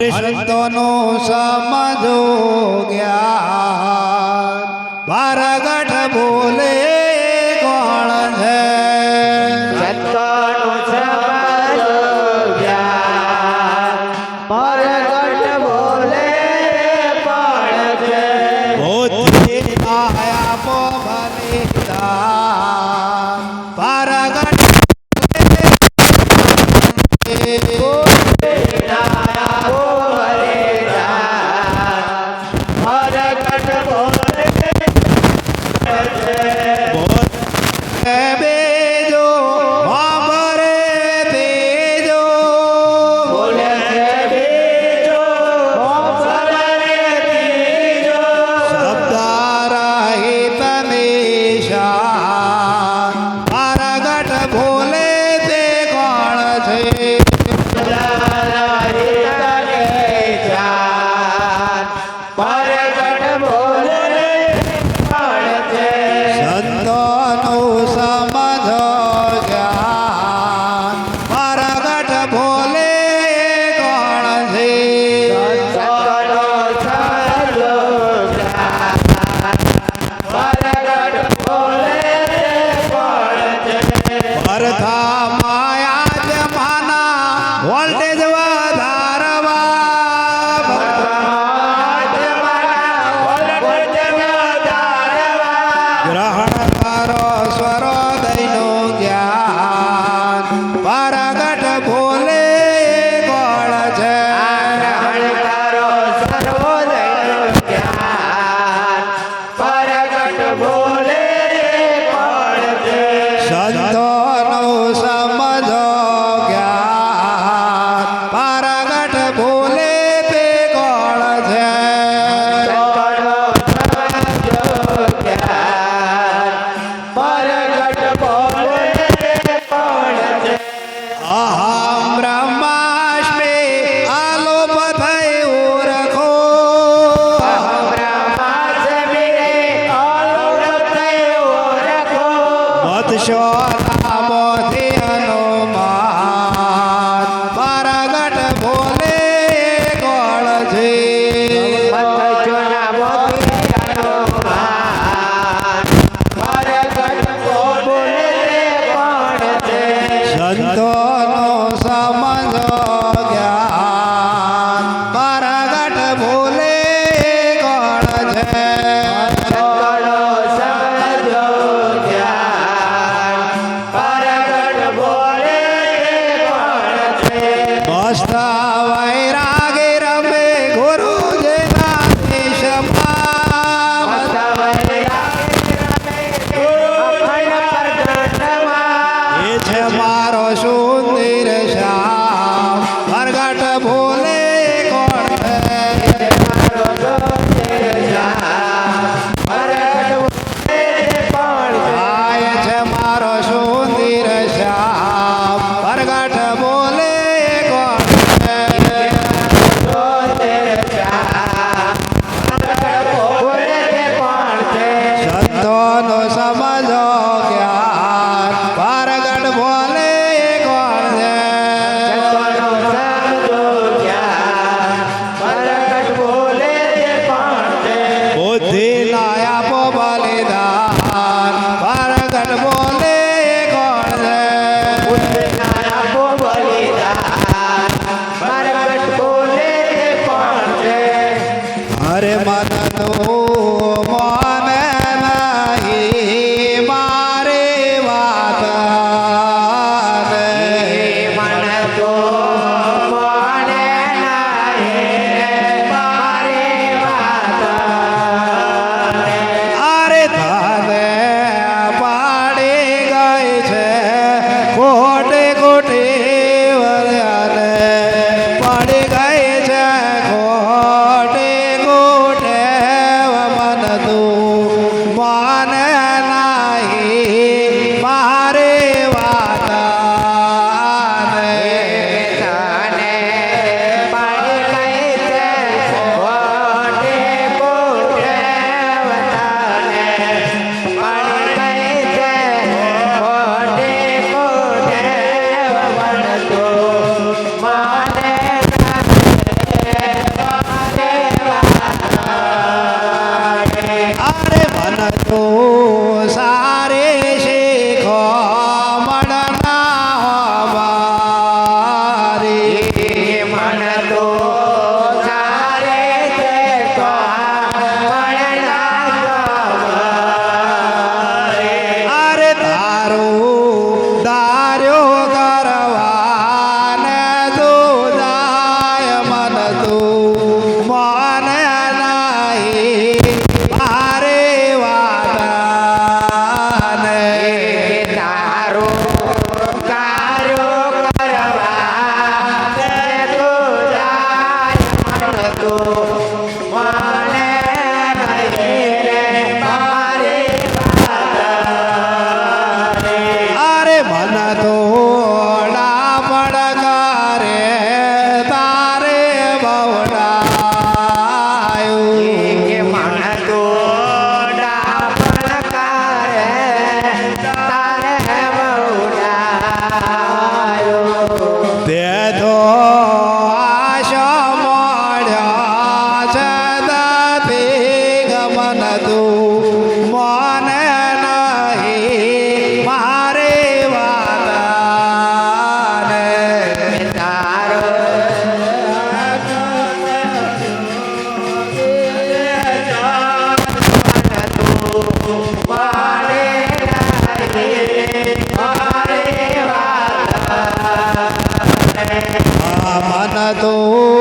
સંતોનું સમજો જ્ઞાન. બારગઠ બોલે કોણ છે?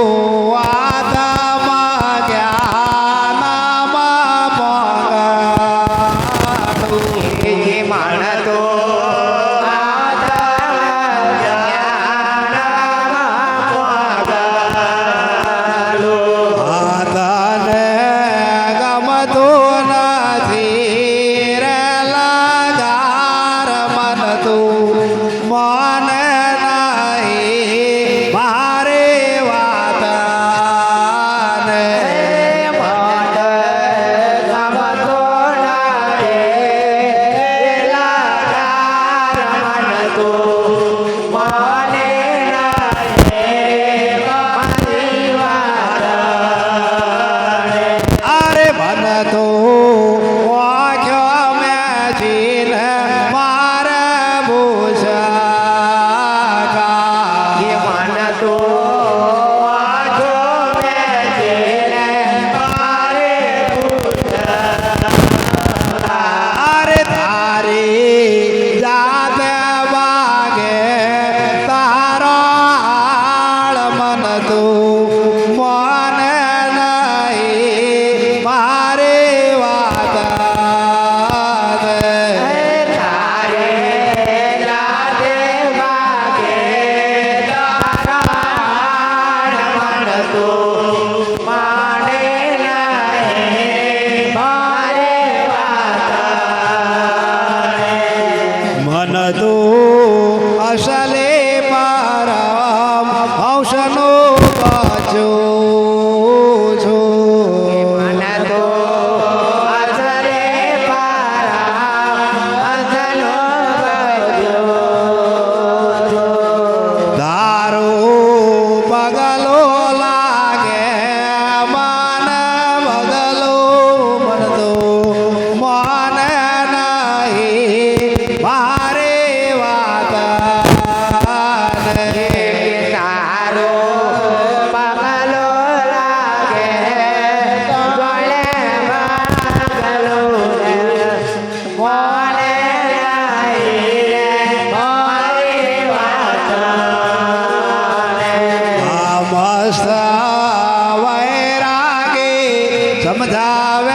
ও rodava.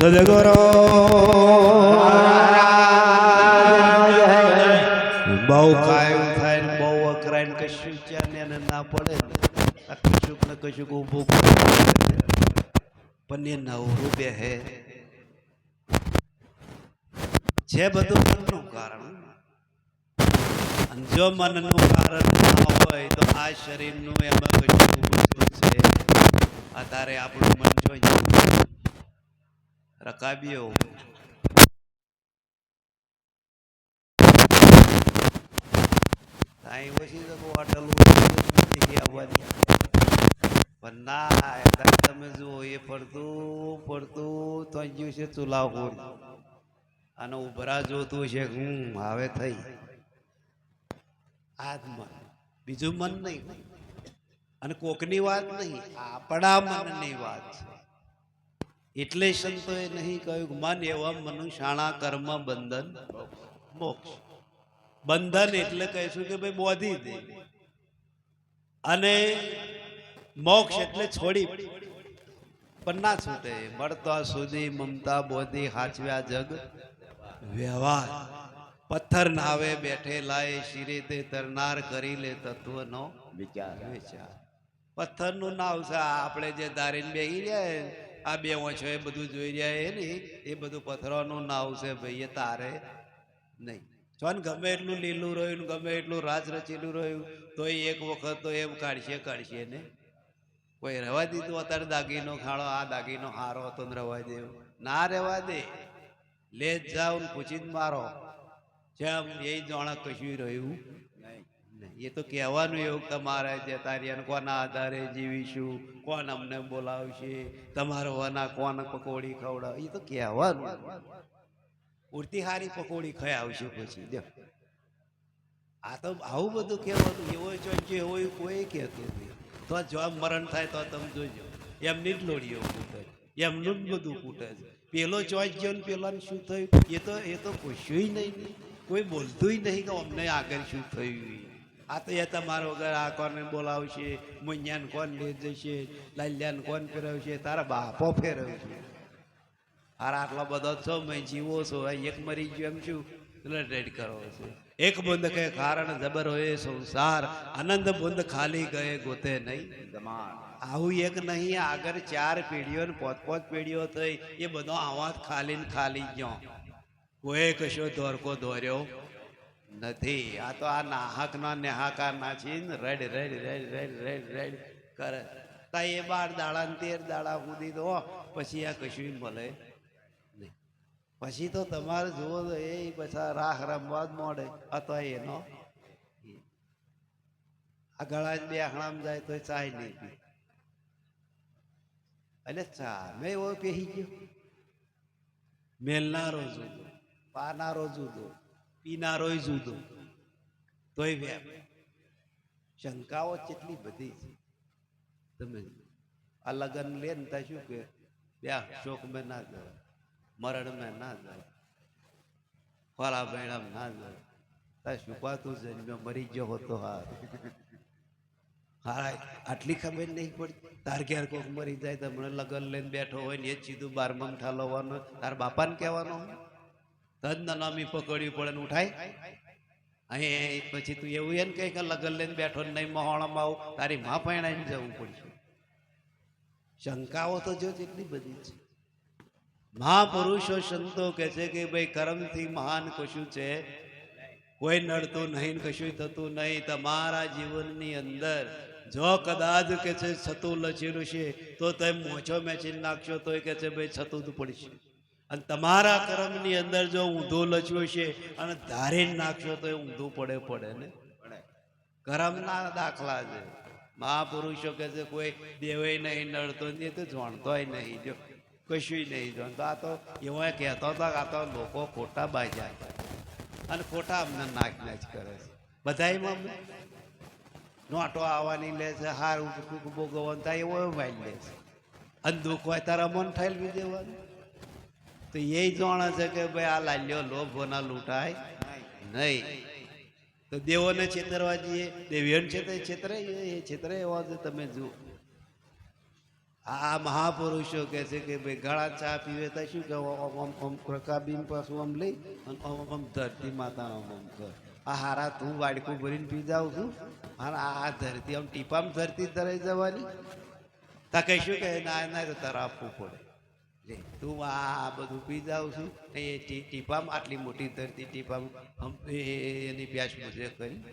સદગુરો. બહુ કાયમ થાય ને બહુ અકરાય ને કશું ત્યાં ને ના પડે ને. કશુંક ને કશુંક ઊભું પણ એ નવરું બે હે છે બધું મનનું કારણ. અને જો મનનું કારણ ના હોય તો આ શરીરનું એમાં કશું છે. આ તારે આપણું મન જોઈએ Rakabio. તાઈ પછી તો હોટલ આવવાની પણ ના તમે જુઓ, એ ફરતું ફરતું તો ગયું છે ચૂલા હોર અને ઉભરા જોતું છે હું હવે થઈ. આ જ મન. બીજું મન નહીં. અને કોકની વાત નહીં, આપણા મનની વાત છે. એટલે સંતોએ નહીં કહ્યું કે મન એવા મનુષ્યાણા કર્મ બંધન મોક્ષ. બંધન એટલે કહીશું કે ભાઈ બોધી દે. અને મોક્ષ એટલે છોડી. પણ ના છૂટે. મળતા સુધી મમતા બોધી હાચવ્યા જગ વ્યવહાર. પથ્થર નાવે બેઠેલા એ શિરે તે તરનાર કરી લે તત્વનો વિચાર. વિચાર. પથ્થરનું નાવ છે આપણે જે ધારીને બેહી રહ્યા આ બે ઓછો એ બધું જોઈ રહ્યા એ નહીં એ બધું પથરાનું નાવ છે ભાઈ, એ તારે નહીં. જોન ગમે એટલું લીલું રહ્યું ગમે એટલું રાજ રચેલું રહ્યું તો એ એક વખત તો એમ કાઢશે કાઢશે ને. કોઈ રહેવા દીધું અત્યારે દાગીનો ખાડો આ દાગીનો હારો હતો ને રહેવા દેવું ના રહેવા દે. લે જ જાઓ ને પૂછી જ મારો. જેમ એ જાણે કશું રહ્યું. એ તો કહેવાનું એવું તમારે જે તારી કોના આધારે જીવીશું, કોણ અમને બોલાવશે, તમારો વના કોણ પકોડી ખવડાવ, એ તો કહેવાનું. ઉડતી હારી પકોડી ખયાવશે પછી, જો. આ તો આવું બધું કહેવાનું, એવો ચોંચે એવો કોઈ કહેતું નહીં. તો જવાબ મરણ થાય તો તમે જોજો. એમની જ લોડીઓ ફૂટે. એમનું જ બધું કૂટે છે. પેલો ગયો ને પેલાને શું થયું? એ તો એ તો કશું નહીં. કોઈ બોલતું નહીં કે અમને આગળ શું થયું આ તો એ તમારો ઘર, આ કોને બોલાવશે? મુંજાને કોણ લઈ જશે લાલ્યાને કોણ ફેરવશે? તારા બાપો ફેરવશે. હાર આટલો બધો છો, મેં જીવો છો એક મરી ગયો એમ શું? રેડ કરો છે. એક બુંદ કે કારણ જબર હોય, સંસાર આનંદ બુંદ ખાલી ગયે, ગોતે નહીં આવું એક નહીં, આગળ ચાર પેઢીઓ ને પોત પોત પેઢીઓ થઈ, એ બધો આવા ખાલી ને ખાલી ગયો. કોઈ કશો દોરકો દોર્યો નથી. આ તો આ નાહક ના નેહાકાર ના ને. રેડ રેડ રેડ રેડ રેડ રેડ કરે. તા એ બાર દાડા ને તેર દાડા સુધી તો પછી આ કશું મળે નહીં. પછી તો તમારે જુઓ તો એ પછી રાખ રમવા જ મોડે અથવા એનો આ ગળા જ બે આંગણામાં જાય તો ચાય નહીં પી. એટલે ચા મેં એવો પેહી ગયો. મેલનારો જુદો, પાનારો જુદો. પીનારો જુદો. તોય વ્યાપ. શંકાઓ કેટલી બધી છે. તમે આ લગન લે ને ત્યાં શું કે બ્યાહ શોક મેં ના જાય, મરણ મેં ના જાય ખોરા બહેણામ ના જાય. ત્યાં છુપાતું જન્મ્યો, મરી ગયો હોતો હાર. હા આટલી ખબર નહીં પડી તાર ઘેર કોક મરી જાય તો હમણાં લગન લઈને બેઠો હોય ને એ જ સીધું બારમમ ઠાલવવાનું તાર બાપાને કહેવાનું તદ નામી પકડ્યું પડે ને ઉઠાય. અહીં પછી તું એવું એમ કહે કે લગન લઈને બેઠો ને નહીં મહોણામાં આવું. તારી માં પહેણાઈને જવું પડશે. શંકાઓ તો જો કેટલી બધી છે. મહાપુરુષો સંતો કહે છે કે ભાઈ કર્મથી મહાન કશું છે. કોઈ નડતું નહીં કશું થતું નહીં. તમારા જીવનની અંદર જો કદાચ કે છે, છતું લચેલું છે, તો તમે મોછો મેચી નાખશો તો કે છે, ભાઈ છતું જ પડશે. અને તમારા કર્મની અંદર જો ઊંધો લચ્યો છે અને ધારે નાખશો તો એ ઊંધું પડે પડે ને? કર્મના દાખલા છે. મહાપુરુષો કે છે કોઈ દેવે નહીં નડતો એ તો જાણતોય નહીં જો. કશું નહીં જાણતો. આ તો એવો કહેતો હતો કે આ તો લોકો ખોટા બાજ્યા અને ખોટા અમને નાચ નાચ કરે છે. બધાયમાં નોટો આવવાની લે છે હાર ભોગવવાનું થાય એવો ભાઈ લે છે. અને દુઃખ હોય તારા મન થાય દેવાનું. તો એ જાણે છે કે ભાઈ આ લાલ્યો લોભોના લૂંટાય નહીં. તો દેવોને છેતરવા જઈએ. દેવીઓને છેતરે છેતરે, એ છેતરે એવા છે, તમે જુઓ. આ મહાપુરુષો કહે છે કે ભાઈ ગળા ચા પીવે તો શું કે ઓમ આમ પાછું આમ લઈ અને ઓમ આમ ધરતી માતા ઓમ ઓમ કર આ હારા તું વાડકું ભરીને પી જાઉં છું. અને આ ધરતી, આમ ટીપામ ધરતી ધરાઈ જવાની. તા કહીશું કે ના ના તો તારા આપવું પડે. તું આ બધું પી જાઉં છું. એ ટીપામાં ટીપામ, આટલી મોટી ધરતી ટીપામ. એ- એની પ્યાસ મુજબ કરી.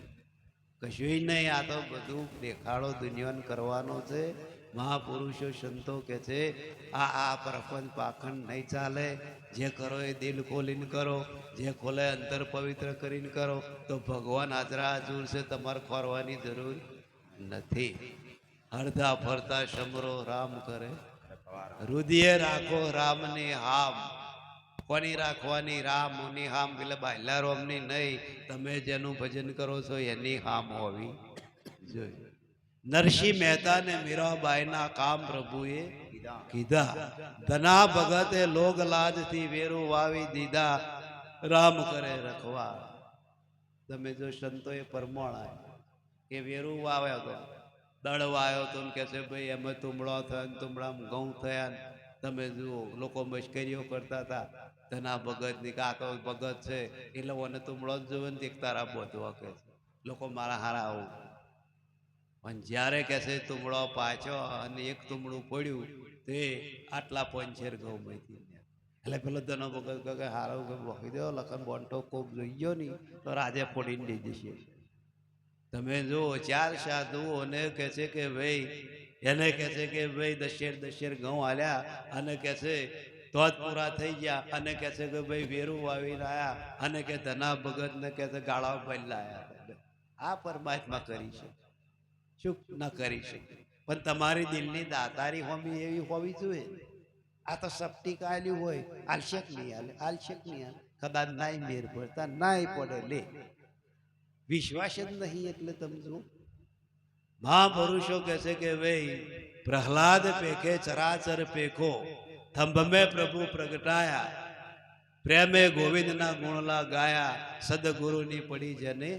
કશું નહીં, આ તો બધું દેખાડો દુનિયાને કરવાનો છે. મહાપુરુષો, સંતો કે છે, આ આ પ્રપંચ પાખંડ નહીં ચાલે. જે કરો એ દિલ ખોલીને કરો. જે ખોલે અંતર પવિત્ર કરીને કરો. તો ભગવાન હાજરા હાજર છે, તમારે ખોરવાની જરૂર નથી. હરતા ફરતા સમરો રામ કરે. રુદિયે રાખો રામની હામ. કોની રાખવાની? રામની હામ એટલે બાયલા રોમની નહીં. તમે જેનું ભજન કરો છો એની હામ હોવી જોઈએ. નરસિંહ મહેતા ને મીરાબાઈના કામ પ્રભુએ કીધા. ધના ભગતે લોગ લાજથી વેરું વાવી દીધા. રામ કરે રખવા. તમે જો સંતોએ પરમોણા કે વેરું વાવ્યા તો દળ આવ્યો તો એમ કે છે, ભાઈ એમાં તુમડો થયો ને તુંબડામાં ઘઉં થયા તમે જુઓ, લોકો મશ્કરીઓ કરતા હતા. ધના ભગતની કાકો ભગત છે, એ લોકોને તુમડો જ જોવે ને એક તારા બોધવા કે છે. લોકો મારા હારા આવું. પણ જ્યારે કે છે તુમડો પાછો અને એક તુમડું પડ્યું, તે આટલા પંચેર ઘઉં માંથી એટલે પેલો ધનો ભગત કહે હારો, કે બોકી દો, લખન બોન્ટો કોક જોઈ ગયો નહીં, તો રાજે ફોડીને લઈ જશે. તમે જુઓ, ચાર સાધુઓને કહે છે કે ભાઈ, એને કહે છે કે ભાઈ દશેર દશેર ઘઉં હાલ્યા અને કહે છે, તો જ પૂરા થઈ ગયા. અને કહે છે કે ભાઈ વેરું વાવી રહ્યા અને કે ધના ભગતને કહે છે ગાળા ભાઈ લાયા આ પરમાત્મા કરી છે શું ન કરી શકે? પણ તમારી દિલની દાતારી હોમી એવી હોવી જોઈએ. આ તો સપટી કાયલી હોય. આલશેક નહીં હાલે આલશેક નહીં હાલે કદાચ નાય મેર પડતા નાય પડે, લે. વિશ્વાસ જ નહીં એટલે તમને મહાપુરુષો કહે છે કે ભાઈ, પ્રહલાદ પેખે ચરાચર પેખો, થંભમે પ્રભુ પ્રગટાયા, પ્રેમે ગોવિંદના ગુણલા ગાયા, સદગુરુની પડી જને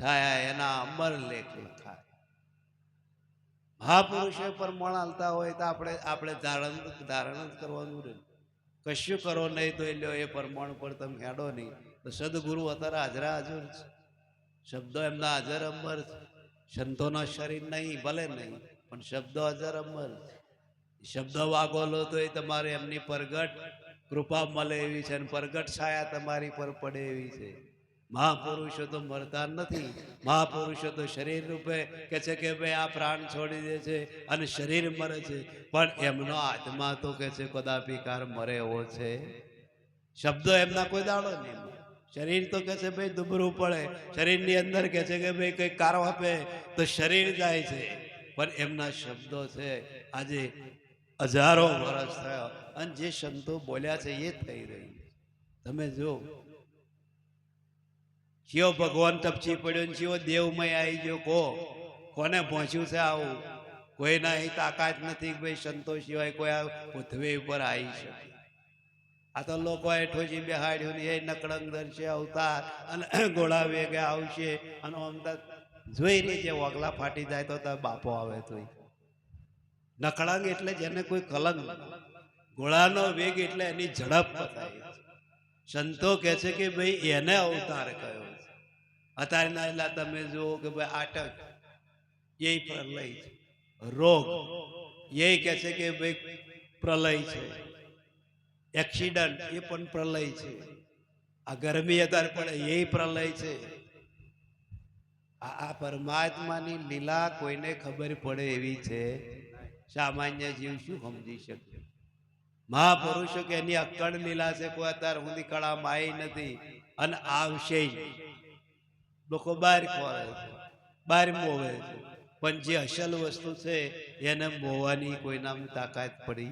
છાયા, એના અમર લેખ લખાય. મહાપુરુષો પર મણ હાલતા હોય તો આપણે આપણે ધારણ ધારણ જ કરવાનું રહે. કશું કરો નહીં તો એ લ્યો, એ પરમાણુ પર તમે હેડો નહીં. તો સદગુરુ અત્યારે હાજરા હાજર છે. શબ્દો એમના હાજર અમર સંતોના શરીર નહીં, ભલે નહીં, પણ શબ્દો હાજર અમર વાગો વાગોલો તો એ તમારે એમની પરગટ કૃપા મળે એવી છે અને પરગટ છાયા તમારી પર પડે એવી છે. મહાપુરુષો તો મરતા નથી. મહાપુરુષો તો શરીર રૂપે કે છે કે ભાઈ આ પ્રાણ છોડી દે છે અને શરીર મરે છે. પણ એમનો આત્મા તો કે છે, કદાપી કાર મરે એવો છે. શબ્દો એમના કોઈ દાડો નહીં. શરીર તો કે છે, ભાઈ, દુબરું પડે. શરીરની અંદર કે છે કે, ભાઈ કંઈક કારો આપે તો શરીર જાય છે. પણ એમના શબ્દો છે, આજે હજારો વર્ષ થયો અને જે શબ્દો બોલ્યા છે, એ થઈ રહ્યું તમે જો કયો ભગવાન તપચી પડ્યો ને કયો દેવમય આવી ગયો, કો? કોને પહોંચ્યું છે આવું? કોઈના અહીં તાકાત નથી ભાઈ સંતો સિવાય કોઈ આ પૃથ્વી ઉપર આવી શકે. આ તો લોકો ઠોજી બેહાડ્યું ને એ નકળંગ છે અવતાર. અને ઘોડા વેગે આવશે. અને અમદાવાદ તો જોઈ છે વગલા ફાટી જાય તો તાર બાપો આવે તોય. નકળંગ એટલે જેને કોઈ કલંક ઘોડાનો વેગ એટલે એની ઝડપ બતાવી સંતો કહે છે કે ભાઈ એને અવતાર કયો. અત્યારે ના એટલા તમે જુઓ કે ભાઈ આટક, એ પ્રલય રોગ, એ કહે છે કે ભાઈ પ્રલય છે. એક્સિડન્ટ એ પણ પ્રલય છે. આ ગરમી અત્યારે પડે, એ પ્રલય છે. આ પરમાત્માની લીલા કોઈને ખબર પડે એવી છે. સામાન્ય જીવ શું સમજી શકે? મહાપુરુષો કે એની અક્કડ લીલા છે, કોઈ અત્યારે સુધી કળામાં આવી નથી અને આવશે જ. લોકો બહાર ખોરે છે, બહાર મોવે છે. પણ જે અસલ વસ્તુ છે, એને મોવાની કોઈનામાં તાકાત પડી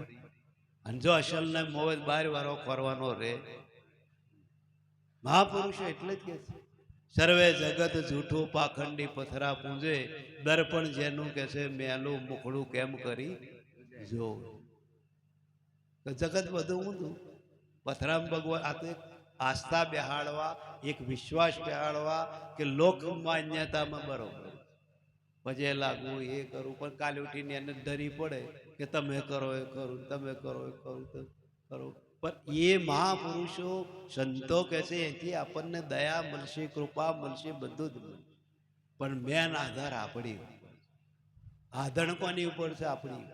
અને જો અસલને મોવે તો બહાર વાળો ખોરવાનો રે, મહાપુરુષો એટલે જ કે છે. સર્વે જગત જૂઠું પાખંડી પથરા પૂંજે, દર્પણ જેનું કે છે મેલું મુખડું કેમ કરી જો. જગત બધું ઊંધું પથરામ ભગવાન, આ તો એક આસ્થા બેહાડવા, એક વિશ્વાસ બેહાડવા કે લોક માન્યતામાં બરોબર. પછી લાગવું, એ કરવું પણ કાલે ઉઠીને એને ધરી પડે. કે તમે કરો, એ કરું, તમે કરો, એ કરું, તો કરો. પણ એ મહાપુરુષો સંતો કહે છે એથી આપણને દયા મળશે, કૃપા મળશે, બધું જ મળશે. પણ મેન આધાર આપણી આધણ કોની ઉપર છે? આપણી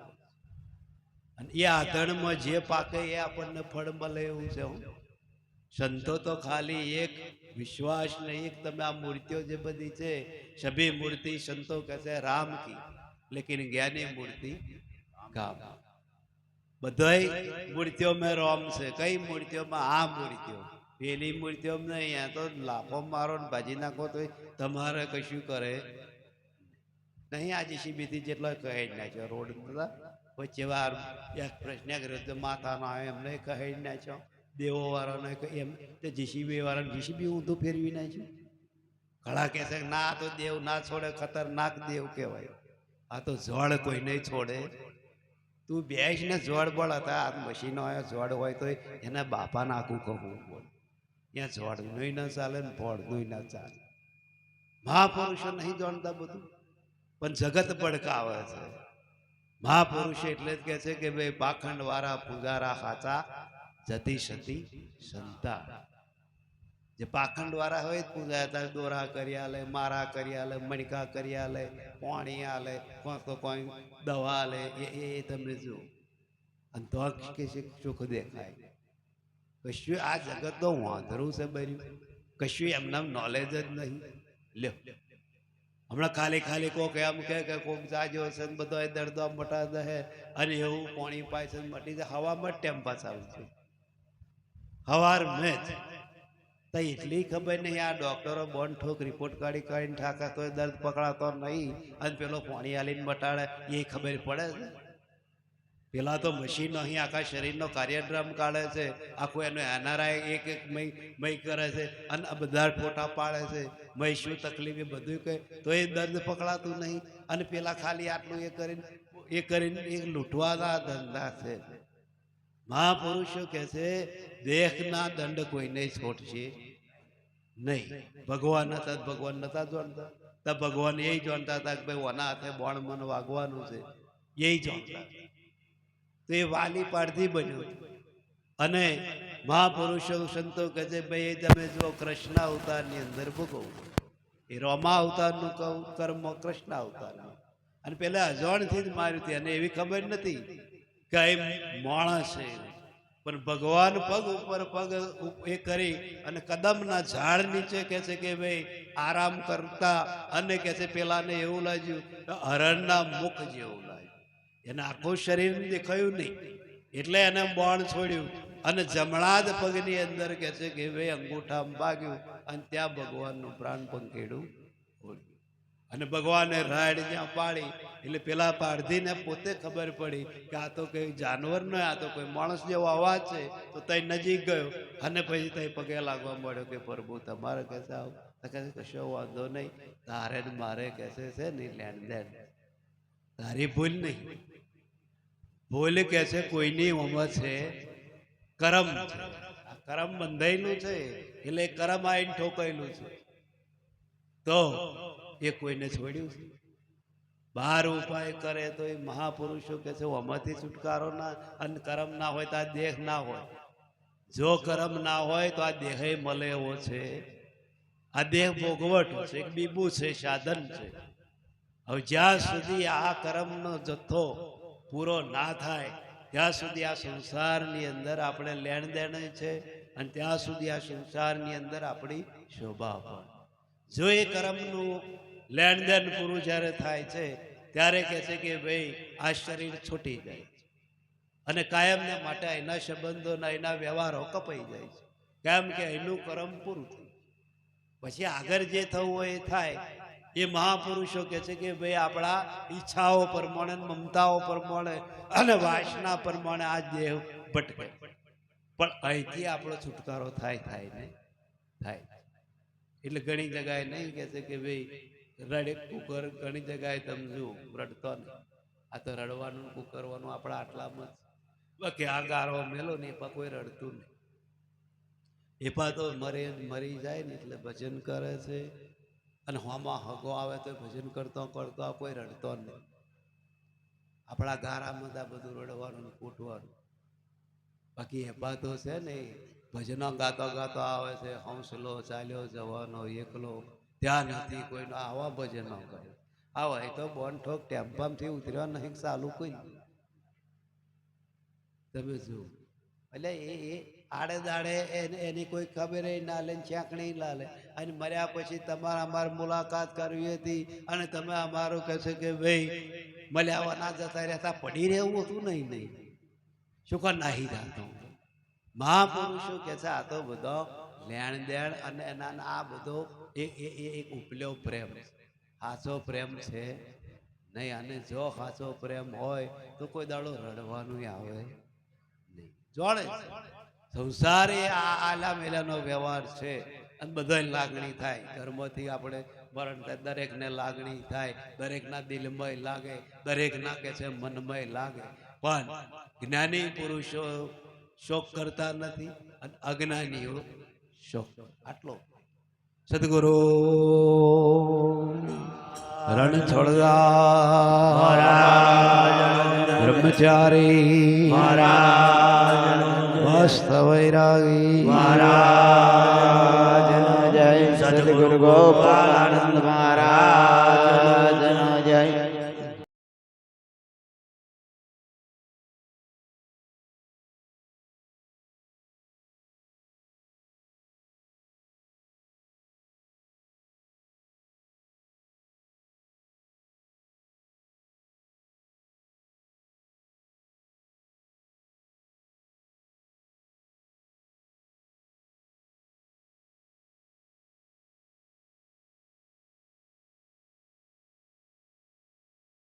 અને એ આધણમાં જે પાકે એ આપણને ફળ મળે એવું છે સંતો તો ખાલી એક વિશ્વાસ ને એક તમે આ મૂર્તિઓ જે બધી છે, સભી મૂર્તિ, સંતો કહે છે, રામ કી. લેકિન જ્ઞાની મૂર્તિ કામ. બધાય મૂર્તિઓ મેં રોમ છે. કઈ મૂર્તિઓમાં? આ મૂર્તિઓ. પેલી નહીં અહીંયા તો લાફો મારો ને ભાજી નાખો તો તમારે કશું કરે. નહીં આ જીસીબીથી જેટલો કહે જ નાખ્યો રોડ બધા વચ્ચે વાર એક પ્રશ્ન કર્યો તો માથાનો આવે એમને કહે નાખ્યો. દેવો વાળાને કહે- એમ તે જીસીબી વાળાને જીસીબી ઊંધું ફેરવી નાખ્યું. ઘણા કહે છે ના, આ તો દેવ ના છોડે, ખતરનાક દેવ કહેવાય. આ તો જળ કોઈ નહીં છોડે. તું બેસ ને જોડ બળ હતા આ મશીનો હોય જોડ હોય તો એના બાપા નાખું કહું બોલ. ત્યાં જોડનું ના ચાલે ને ફોડનું ના ચાલે. મહાપુરુષો નહીં જાણતા બધું, પણ જગત પડકાવે છે. મહાપુરુષ એટલે જ કહે છે કે ભાઈ પાખંડ વાળા પૂજારા, હાચા જતી સતી સંતા જે પાખંડ વાળા હોય જ પૂજા હતા દોરા કરી આલે, મારા કરી આલે, મણકા કરી આલે, પાણી આલે કોઈ તો કોઈ દવા આલે, એ એ એ તમે જુઓ. અને તો કે સુખ દેખાય. કશું આ જગત તો વાંધરું છે બન્યું કશું એમના નોલેજ જ નહીં. લ્યો. હમણાં ખાલી ખાલી કોક એમ કહે કે કોક જાજો છે ને બધો દર્દો મટા દહે. અને એવું પાણી પાય છે મટી જાય. હવામાં જ ટેમ્પા ચાલુ છે. હવાર મેં જ. તો એટલી ખબર નહીં આ ડોક્ટરો બોન ઠોક રિપોર્ટ કાઢી કાઢીને ઠાકા તો દર્દ પકડાતો નહીં. અને પેલો પાણી હાલીને બટાડે, એ ખબર પડે છે. પેલા તો મશીન અહીં આખા શરીરનો કાર્યક્રમ કાઢે છે. આખું એનો એનઆરઆઈ એક એક મય મય કરે છે. અને આ બધા ફોટા પાડે છે. મય શું તકલીફ એ બધું કહે તો એ દર્દ પકડાતું નહીં. અને પેલા ખાલી આટલું એ કરીને એ કરીને એ લૂંટવાના ધંધા છે. મહાપુરુષો કહે છે, દેહના દંડ કોઈને છોડશે નહીં. ભગવાન હતા ભગવાન નતા જાણતા તો ભગવાન એ જાણતા હતા કે ભાઈ ઓના હાથે બોણ મન વાગવાનું છે. એ જાણતા તો એ વાલી પારધી બન્યું. અને મહાપુરુષો સંતો કહે છે, ભાઈ તમે જો કૃષ્ણ અવતારની અંદર ભોગવો. એ રોમા અવતારનું કહું કર્મ કૃષ્ણ અવતારનું. અને પેલા અજાણથી જ માર્યું હતી અને એવી ખબર નથી કે માણસ છે પણ ભગવાન પગ ઉપર પગ એ કરી અને કદમના ઝાડ નીચે કહે છે કે ભાઈ, આરામ કરતા અને કહે છે પેલાને એવું લાગ્યું હરણના મુખ જેવું લાગ્યું. એને આખું શરીર દેખાયું નહીં. એટલે એને બોણ છોડ્યું અને જમણા જ પગની અંદર કહે છે કે ભાઈ અંગૂઠામાં ભાગ્યું અને ત્યાં ભગવાનનું પ્રાણ પણ ઓળ્યું અને ભગવાને રાડ જ્યાં પાડી, એટલે પેલા પારધીને પોતે ખબર પડી કે આ તો કોઈ જાનવર ન આ તો કોઈ માણસ જેવો અવાજ છે, તો તઈ નજીક ગયો. અને પછી તઈ પગે લાગવા મળ્યો કે, પ્રભુ, તમારે કહેશે આવ? તો કહે કશો વાંધો નહીં તારે ને મારે કહેશે છે નહીં લેણ દેણ તારી ભૂલ નહીં ભૂલ કે છે, કોઈની ઉંમર છે? કરમ. કરમ બંધાયેલું છે, એટલે કરમ આવીને ઠોકાયેલું છે. તો એ કોઈને છોડ્યું છે? બાર ઉપાય કરે તો એ મહાપુરુષો કે છે આમાંથી છુટકારો ના અને કરમ ના હોય તો આ દેહ ના હોય. જો કરમ ના હોય તો આ દેહ મળે એવો છે. આ દેહ ભોગવટ છે, એક બીબું છે, સાધન છે. હવે જ્યાં સુધી આ કરમનો જથ્થો પૂરો ના થાય, ત્યાં સુધી આ સંસારની અંદર આપણે લેણ દેણ છે અને ત્યાં સુધી આ સંસારની અંદર આપણી શોભા પણ જો એ કર્મનું લેણ દેણ પૂરું જ્યારે થાય છે, ત્યારે કહે છે કે ભાઈ, આ શરીર છૂટી જાય છે. અને કાયમને માટે એના સંબંધોના એના વ્યવહારો કપાઈ જાય છે. કેમ કે એનું કર્મ પૂરું થયું પછી આગળ જે થવું હોય એ થાય. એ મહાપુરુષો કહે છે કે ભાઈ, આપણા ઈચ્છાઓ પ્રમાણે, મમતાઓ પ્રમાણે અને વાસના પ્રમાણે આ દેહ ભટકે. પણ અહીંથી આપણો છુટકારો થાય થાય ને થાય. એટલે ઘણી જગાએ નહીં કહે છે કે ભાઈ રડે કુકર ઘણી જગ્યાએ તમે રડતો નહીં. આ તો રડવાનું ને કુકરવાનું આપણા આટલામાં જ. બાકી આ ગારો મેલો ને એમાં કોઈ રડતું નહીં. એપા તો મરે મરી જાય ને એટલે ભજન કરે છે. અને હોમાં હગો આવે તો ભજન કરતો કરતો કોઈ રડતો નહીં. આપણા ગારામાં આ બધું રડવાનું કૂટવાનું. બાકી એપા તો છે ને, ભજનો ગાતો ગાતો આવે છે, હંસલો ચાલ્યો જવાનો, એકલો ત્યાં નથી કોઈનો. આવા ભજનો કરે. આવા એ તો બોન ઠોક ટેમ્પામથી ઉતર્યો નહીં ચાલુ કોઈ. તમે જુઓ. એટલે એ એ આડે દાડે એને એની કોઈ ખબર ના લે ચાંકણી ના લે. અને મર્યા પછી તમારે અમારી મુલાકાત કરવી હતી અને તમે અમારું કહેશો કે ભાઈ મળ્યા ના જતા રહેતા પડી રહેવું હતું નહીં નહીં. શું કર નાહી જાતો મહાપુરુષો કે છે આ તો બધો લેણ દેણ અને એના આ બધો એ, એ- એ એક ઉપલ્યો પ્રેમ. સાચો પ્રેમ છે? નહીં, અને જો સાચો પ્રેમ હોય તો કોઈ દાડો રડવાનું આવે નહીં. જોડે. સંસાર આ આલા મેલાનો વ્યવહાર છે અને બધાને લાગણી થાય. ઘરમાંથી આપણે મરણ થાય, દરેકને લાગણી થાય. દરેકના દિલમય લાગે, દરેકના કે છે મનમય લાગે. પણ જ્ઞાની પુરુષો શોક કરતા નથી અને અજ્ઞાનીઓ શોક આટલો સદગુરુ. રણ છોડદા બ્રહ્મચારી. મસ્ત વૈરાગી મહારાજ. જય સદગુરુ ગોપાલાનંદ. મહારાજ